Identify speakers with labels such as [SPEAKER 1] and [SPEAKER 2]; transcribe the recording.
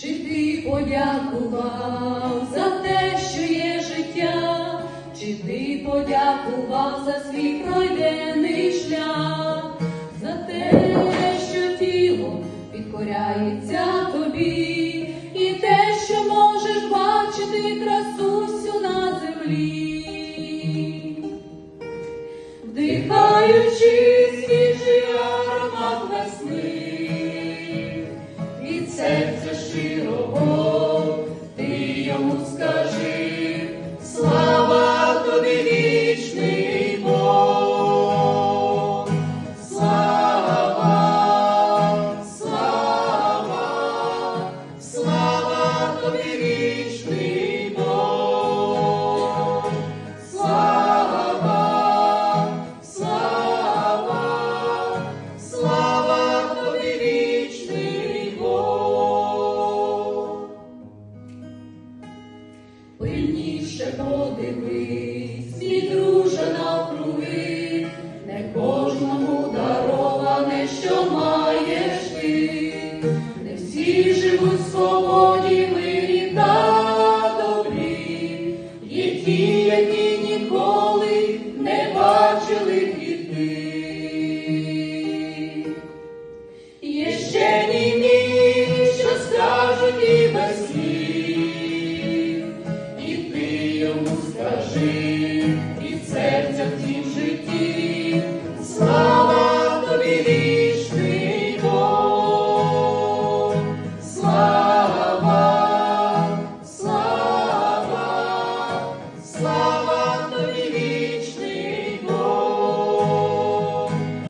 [SPEAKER 1] Чи ти подякував за те, що є життя, чи ти подякував за свій пройдений шлях, за те, що тіло підкоряється тобі, і те, що можеш бачити. Пильніше подивись, мій друже навкруги, не кожному дароване, що маєш ти, не всі живуть свободі, мирі та добрі, які бережи, від серця в тім житті.